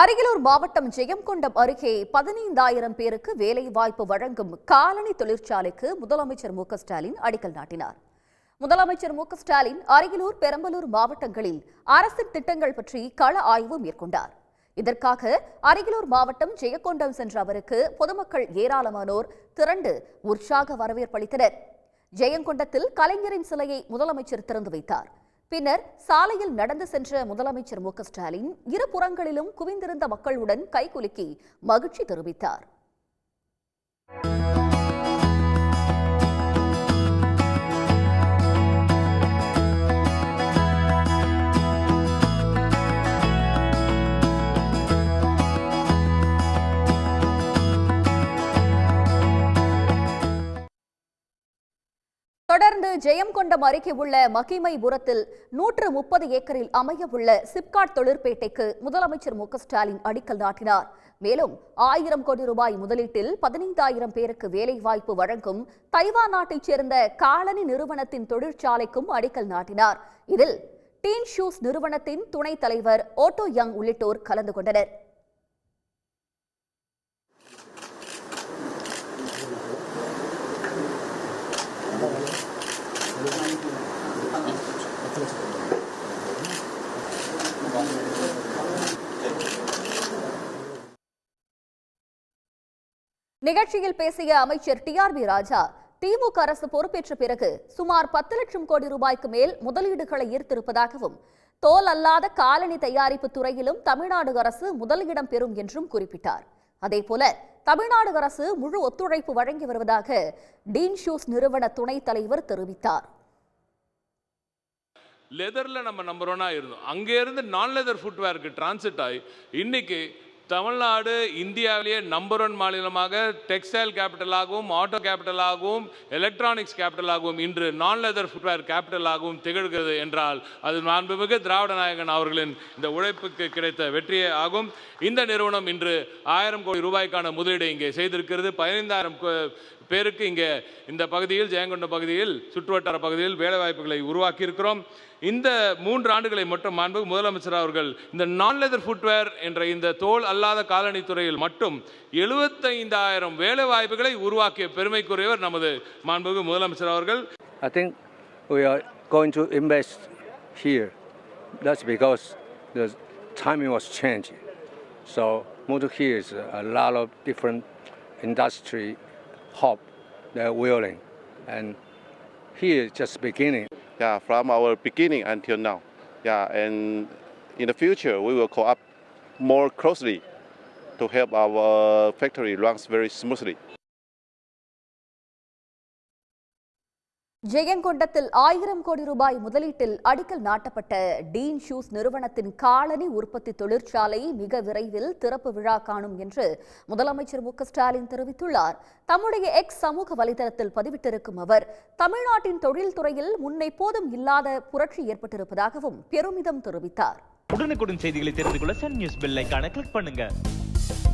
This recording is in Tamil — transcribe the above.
அரியலூர் மாவட்டம் ஜெயங்கொண்டம் அருகே பதினைந்தாயிரம் பேருக்கு வேலை வாய்ப்பு வழங்கும் காலனி தொழிற்சாலைக்கு முதலமைச்சர் மு ஸ்டாலின் அடிக்கல் நாட்டினார். முதலமைச்சர் மு ஸ்டாலின் அரியலூர் பெரம்பலூர் மாவட்டங்களில் அரசின் திட்டங்கள் பற்றி கள ஆய்வு மேற்கொண்டார். இதற்காக அரியலூர் மாவட்டம் ஜெயங்கொண்டம் சென்ற அவருக்கு பொதுமக்கள் ஏராளமானோர் திரண்டு உற்சாக வரவேற்பளித்தனர் ஜெயங்கொண்டத்தில் கலைஞரின் சிலையை முதலமைச்சர் திறந்து வைத்தார். பின்னர் சாலையில் நடந்து சென்ற முதலமைச்சர் மு க ஸ்டாலின் இரு புறங்களிலும் குவிந்திருந்த மக்களுடன் கைகுலுக்கி மகிழ்ச்சி தெரிவித்தார். தொடர்ந்து ஜெயங்கொண்டம் அருகே உள்ள மகிமைபுரத்தில் நூற்று முப்பது ஏக்கரில் அமைய உள்ள சிப்காட் தொழிற்பேட்டைக்கு முதலமைச்சர் மு ஸ்டாலின் அடிக்கல் நாட்டினார். மேலும் ஆயிரம் கோடி ரூபாய் முதலீட்டில் பதினைந்தாயிரம் பேருக்கு வேலை வாய்ப்பு வழங்கும் தைவான் நாட்டைச் சேர்ந்த காலனி நிறுவனத்தின் தொழிற்சாலைக்கும் அடிக்கல் நாட்டினார். இதில் டீன் ஷூஸ் நிறுவனத்தின் துணைத் தலைவர் ஓட்டோ யங் உள்ளிட்டோர் கலந்து கொண்டனர். நிகழ்ச்சியில் பேசிய அமைச்சர் T R B Raja DMK அரசு பொறுப்பேற்ற பிறகு சுமார் பத்து லட்சம் கோடி ரூபாய்க்கு மேல் முதலீடுகளை ஈர்த்திருப்பதாகவும் தோல் அல்லாத காலணி தயாரிப்பு துறையிலும் தமிழ்நாடு அரசு முதலிடம் பெறும் என்றும் குறிப்பிட்டார். அதேபோல தமிழ்நாடு அரசு முழு ஒத்துழைப்பு வழங்கி வருவதாக டீன் ஷூஸ் நிறுவன துணைத் தலைவர் தெரிவித்தார். லெதரில் நம்ம நம்பர் ஒன்னாக இருந்தோம். அங்கேருந்து நான் லெதர் ஃபுட்வேருக்கு டிரான்சிட் ஆகி இன்றைக்கி தமிழ்நாடு இந்தியாவிலேயே நம்பர் ஒன் மாநிலமாக டெக்ஸ்டைல் கேபிட்டலாகவும் ஆட்டோ கேபிட்டலாகவும் எலக்ட்ரானிக்ஸ் கேபிட்டலாகவும் இன்று நான் லெதர் ஃபுட்வேர் கேபிட்டலாகவும் திகழ்கிறது என்றால் அது மாண்புமிகு திராவிட நாயகன் அவர்களின் இந்த உழைப்புக்கு கிடைத்த வெற்றியே ஆகும். இந்த நிறுவனம் இன்று ஆயிரம் கோடி ரூபாய்க்கான முதலீடு இங்கே செய்திருக்கிறது. பதினைந்தாயிரம் பேருக்கு இங்கே இந்த பகுதியில் ஜெயங்கொண்ட பகுதியில் சுற்றுவட்டார பகுதியில் வேலைவாய்ப்புகளை உருவாக்கியிருக்கிறோம். இந்த மூன்று ஆண்டுகளை மட்டும் மாண்பு முதலமைச்சர் அவர்கள் இந்த நான் லெதர் ஃபுட்வேர் என்ற இந்த தோல் அல்ல அல்லாத காலனி துறையில் மட்டும் எழுபத்தைந்தாயிரம் வேலை வாய்ப்புகளை உருவாக்கிய பெருமைக்குரியவர் நமது மாண்புமிகு முதலமைச்சர் அவர்கள் I think we are going to invest here. That's because the timing was changing. So Motor here is a lot of different industry hub they're willing. And here is just beginning. yeah, from our beginning until now. Yeah, and in the future we will co-op more closely to help our factory runs very smoothly. ஜெயங்கொண்டத்தில் ஆயிரம் கோடி ரூபாய் முதலீட்டில் அடிக்கல் நாட்டப்பட்ட டீன் ஷூஸ் நிறுவனத்தின் காலனி உற்பத்தி தொழிற்சாலை மிக விரைவில் திறப்பு விழா காணும் என்று முதலமைச்சர் மு க ஸ்டாலின் தெரிவித்துள்ளார். தம்முடைய எக்ஸ் சமூக வலைதளத்தில் பதிவிட்டிருக்கும் அவர் தமிழ்நாட்டின் தொழில்துறையில் முன்னெப்போதும் இல்லாத புரட்சி ஏற்பட்டிருப்பதாகவும் பெருமிதம் தெரிவித்தார். உடனுக்குடன் செய்திகளை தெரிந்து கொள்ள சன் நியூஸ் பெல் கிளிக் பண்ணுங்க. Thank you